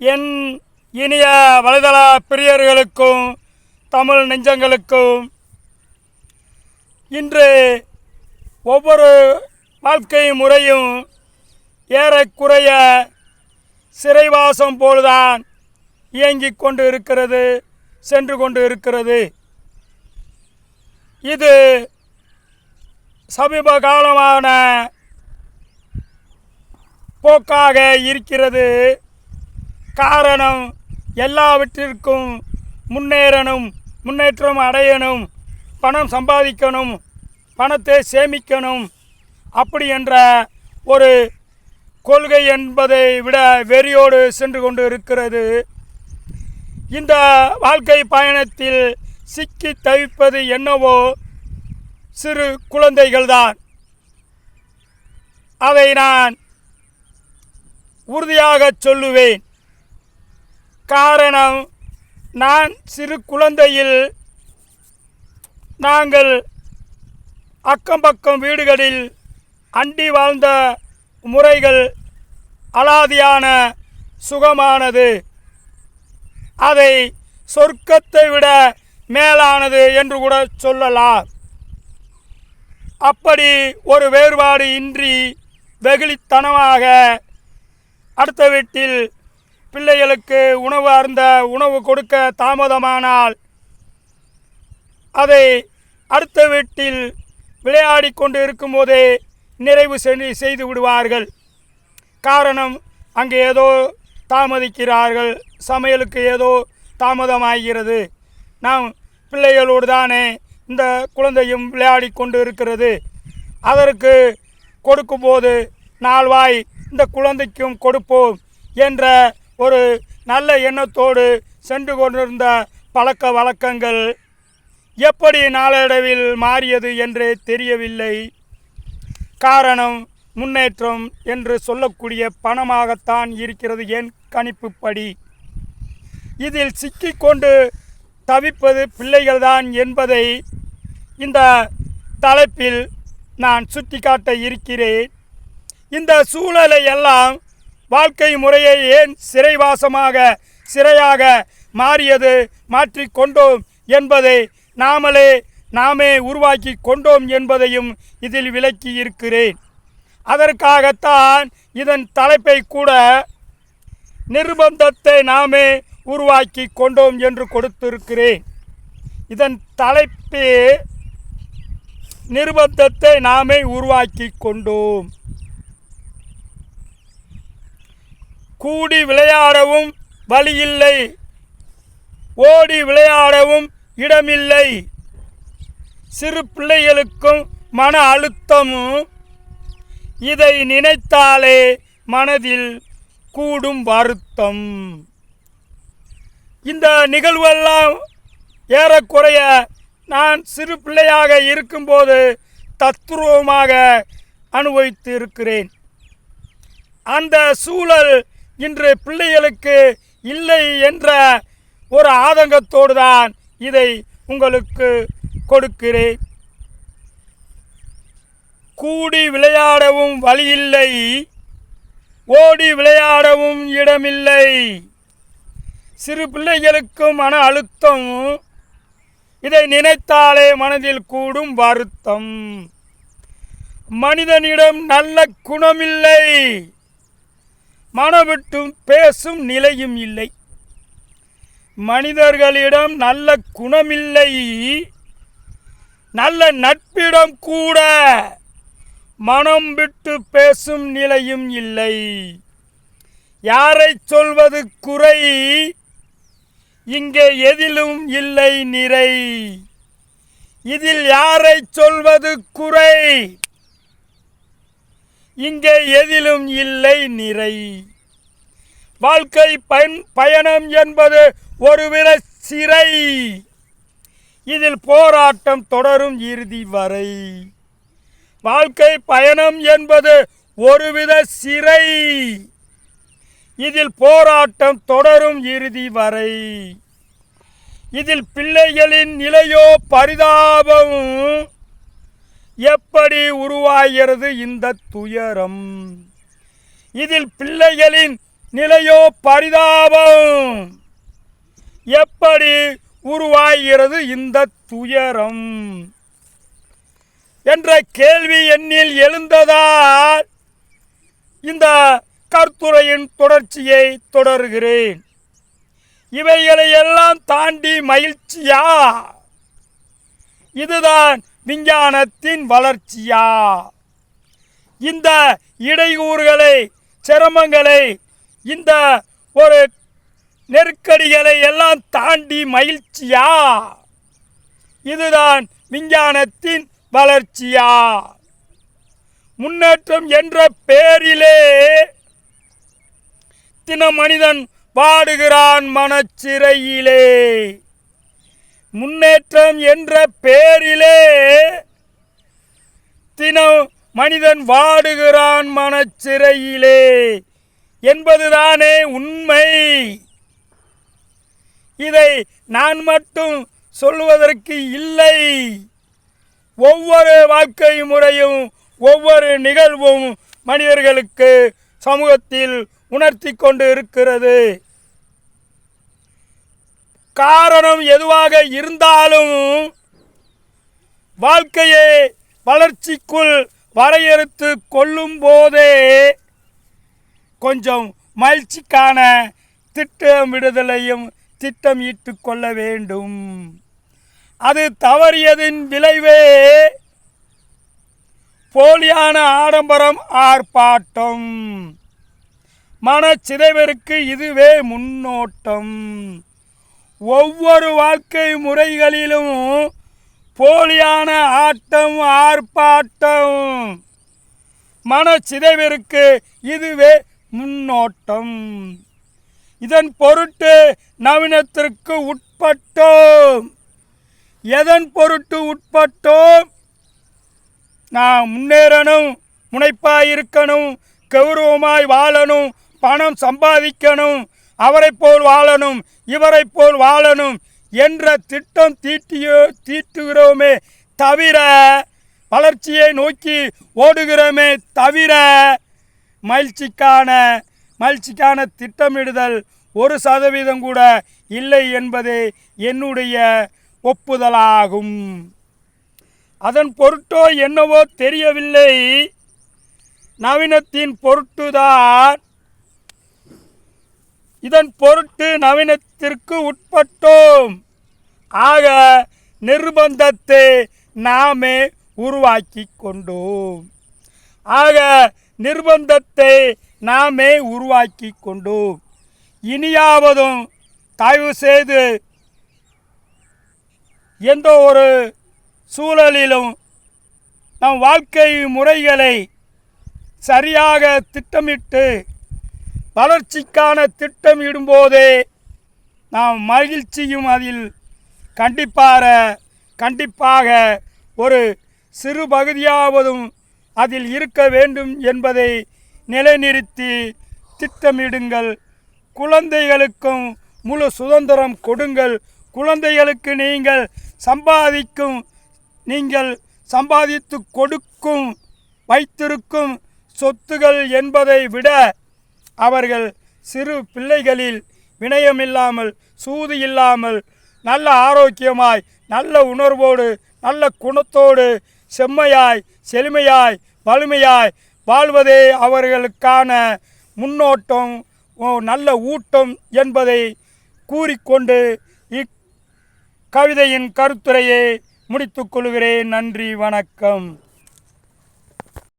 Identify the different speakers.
Speaker 1: என் இனிய வலைதள பிரியர்களுக்கும் தமிழ் நெஞ்சங்களுக்கும் இன்று ஒவ்வொரு வாழ்க்கை முறையும் ஏறக்குறைய சிறைவாசம் போல்தான் இயங்கிக் கொண்டு இருக்கிறது சென்று கொண்டு இருக்கிறது இது சமீப காலமான போக்காக இருக்கிறது. காரணம் எல்லாவற்றிற்கும் முன்னேறணும் முன்னேற்றம் அடையணும் பணம் சம்பாதிக்கணும் பணத்தை சேமிக்கணும். அப்படி என்ற ஒரு கொள்கை என்பதை விட வெறியோடு சென்று கொண்டு இருக்கிறது இந்த வாழ்க்கை பயணத்தில் சிக்கி தவிப்பது என்னவோ சிறு குழந்தைகள்தான். அதை நான் உறுதியாக சொல்லுவேன். காரணம் நான் சிறு குழந்தையில் நாங்கள் அக்கம் பக்கம் வீடுகளில் அண்டி வாழ்ந்த முறைகள் அலாதியான சுகமானது. அதை சொர்க்கத்தை விட மேலானது என்று கூட சொல்லலாம். அப்படி ஒரு வேறுபாடு இன்றி வெகுளித்தனமாக அடுத்த வீட்டில் பிள்ளைகளுக்கு உணவு அருந்த உணவு கொடுக்க தாமதமானால் அதை அடுத்த வீட்டில் விளையாடி கொண்டு இருக்கும்போதே நிறைவு செய்~ செய்து விடுவார்கள். காரணம் அங்கே ஏதோ தாமதிக்கிறார்கள். சமையலுக்கு ஏதோ தாமதமாகிறது. நாம் பிள்ளைகளோடு தானே இந்த குழந்தையும் விளையாடி கொண்டு இருக்கிறது அதற்கு கொடுக்கும்போது நால்வாய் இந்த குழந்தைக்கும் கொடுப்போம் என்ற ஒரு நல்ல எண்ணத்தோடு சென்று கொண்டிருந்த பழக்க வழக்கங்கள் எப்படி நாளடைவில் மாறியது என்றே தெரியவில்லை. காரணம் முன்னேற்றம் என்று சொல்லக்கூடிய பணமாகத்தான் இருக்கிறது என் கணிப்புப்படி. இதில் சிக்கிக்கொண்டு தவிப்பது பிள்ளைகள்தான் என்பதை இந்த தலைப்பில் நான் சுட்டிக்காட்ட இருக்கிறேன். இந்த சூழலை எல்லாம் வாழ்க்கை முறையை ஏன் சிறைவாசமாக சிறையாக மாறியது மாற்றிக்கொண்டோம் என்பதை நாமளே நாமே உருவாக்கி கொண்டோம் என்பதையும் இதில் விளக்கி இருக்கிறேன். அதற்காகத்தான் இதன் தலைப்பை கூட நிர்பந்தத்தை நாமே உருவாக்கி கொண்டோம் என்று கொடுத்திருக்கிறேன். இதன் தலைப்பு நிர்பந்தத்தை நாமே உருவாக்கி கொண்டோம். கூடி விளையாடவும் வழியில்லை. ஓடி விளையாடவும் இடமில்லை. சிறு பிள்ளைகளுக்கும் மன அழுத்தமும் இதை நினைத்தாலே மனதில் கூடும் வருத்தம். இந்த நிகழ்வெல்லாம் ஏறக்குறைய நான் சிறு பிள்ளையாக இருக்கும்போது தத்துருவமாக அனுபவித்து இருக்கிறேன் அந்த சூழல் இன்று பிள்ளைகளுக்கு இல்லை என்ற ஒரு ஆதங்கத்தோடு தான் இதை உங்களுக்கு கொடுக்கிறேன். கூடி விளையாடவும் வழியில்லை. ஓடி விளையாடவும் இடமில்லை. சிறு பிள்ளைகளுக்கும் மன அழுத்தம். இதை நினைத்தாலே மனதில் கூடும் வருத்தம். மனிதனிடம் நல்ல குணமில்லை. மனவிட்டும் பேசும் நிலையும் இல்லை. மனிதர்களிடம் நல்ல குணமில்லை. நல்ல நட்பிடம் கூட மனம் விட்டு பேசும் நிலையும் இல்லை. யாரை சொல்வது குறை? இங்கே எதிலும் இல்லை நிறை. இதில் யாரை சொல்வது குறை? இங்கே எதிலும் இல்லை நிறை. வாழ்க்கை பயன் பயணம் என்பது ஒருவித சிறை. இதில் போராட்டம் தொடரும் இறுதி வரை. வாழ்க்கை பயணம் என்பது ஒருவித சிறை. இதில் போராட்டம் தொடரும் இறுதி வரை. இதில் பிள்ளைகளின் நிலையோ பரிதாபம். எப்படி உருவாகிறது இந்த துயரம்? இதில் பிள்ளைகளின் நிலையோ பரிதாபம். எப்படி உருவாகிறது இந்த துயரம்? என்ற கேள்வி எண்ணில் எழுந்ததால் இந்த கருத்துரையின் தொடர்ச்சியை தொடர்கிறேன். இவைகளை எல்லாம் தாண்டி மகிழ்ச்சியா? இதுதான் விஞ்ஞானத்தின் வளர்ச்சியா? இந்த இடையூறுகளை சிரமங்களை இந்த ஒரு நெருக்கடிகளை எல்லாம் தாண்டி மகிழ்ச்சியா? இதுதான் விஞ்ஞானத்தின் வளர்ச்சியா? முன்னேற்றம் என்ற பேரிலே தின மனிதன் வாடுகிறான் மனச்சிறையிலே. முன்னேற்றம் என்ற பேரிலே தினம் மனிதன் வாடுகிறான் மனச்சிறையிலே என்பதுதானே உண்மை. இதை நான் மட்டும் சொல்லுவதற்கு இல்லை. ஒவ்வொரு வாழ்க்கை முறையும் ஒவ்வொரு நிகழ்வும் மனிதர்களுக்கு சமூகத்தில் உணர்த்தி கொண்டு இருக்கிறது. காரணம் எதுவாக இருந்தாலும் வாழ்க்கையை வளர்ச்சிக்குள் வரையறுத்து கொள்ளும் போதே கொஞ்சம் மகிழ்ச்சிக்கான திட்டமிடுதலையும் திட்டமிட்டு கொள்ள வேண்டும். அது தவறியதின் விளைவே போலியான ஆடம்பரம் ஆர்ப்பாட்டம். மனச்சிதைவிற்கு இதுவே முன்னோட்டம். ஒவ்வொரு வாழ்க்கை முறைகளிலும் போலியான ஆட்டம் ஆர்ப்பாட்டம். மனச்சிதைவிற்கு இதுவே முன்னோட்டம். இதன் பொருட்டு நவீனத்திற்கு உட்பட்டோம். எதன் பொருட்டு உட்பட்டோம்? நான் முன்னேறணும் முனைப்பாய் இருக்கணும் கௌரவமாய் வாழணும் பணம் சம்பாதிக்கணும் அவரை போல் வாழணும் இவரை போல் வாழணும் என்ற திட்டம் தீட்டியோ தீட்டுகிறோமே தவிர வளர்ச்சியை நோக்கி ஓடுகிறோமே தவிர மகிழ்ச்சிக்கான மகிழ்ச்சிக்கான திட்டமிடுதல் ஒரு சதவீதம் கூட இல்லை என்பது என்னுடைய ஒப்புதலாகும். அதன் பொருட்டோ என்னவோ தெரியவில்லை. நவீனத்தின் பொருட்டுதான் இதன் பொருட்டு நவீனத்திற்கு உட்பட்டோம். ஆக நிர்பந்தத்தை நாமே உருவாக்கி கொண்டோம். ஆக நிர்பந்தத்தை நாமே உருவாக்கி கொண்டோம். இனியாவதும் தயவு செய்து எந்த ஒரு சூழலிலும் நம் வாழ்க்கை முறைகளை சரியாக திட்டமிட்டு வளர்ச்சிக்கான திட்டமிடும்போதே நாம் மகிழ்ச்சியும் அதில் கண்டிப்பாக கண்டிப்பாக ஒரு சிறு பகுதியாவதும் அதில் இருக்க வேண்டும் என்பதை நிலைநிறுத்தி திட்டமிடுங்கள். குழந்தைகளுக்கும் முழு சுதந்திரம் கொடுங்கள். குழந்தைகளுக்கு நீங்கள் சம்பாதிக்கும் நீங்கள் சம்பாதித்து கொடுக்கும் வைத்திருக்கும் சொத்துகள் என்பதை விட அவர்கள் சிறு பிள்ளைகளில் வினயமில்லாமல் சூது இல்லாமல் நல்ல ஆரோக்கியமாய் நல்ல உணர்வோடு நல்ல குணத்தோடு செம்மையாய் செழுமையாய் வலிமையாய் வாழ்வதே அவர்களுக்கான முன்னோட்டம் ஓ, நல்ல ஊட்டம் என்பதை கூறிக்கொண்டு இக்கவிதையின் கருத்துரையை முடித்துக்கொள்கிறேன் நன்றி வணக்கம்.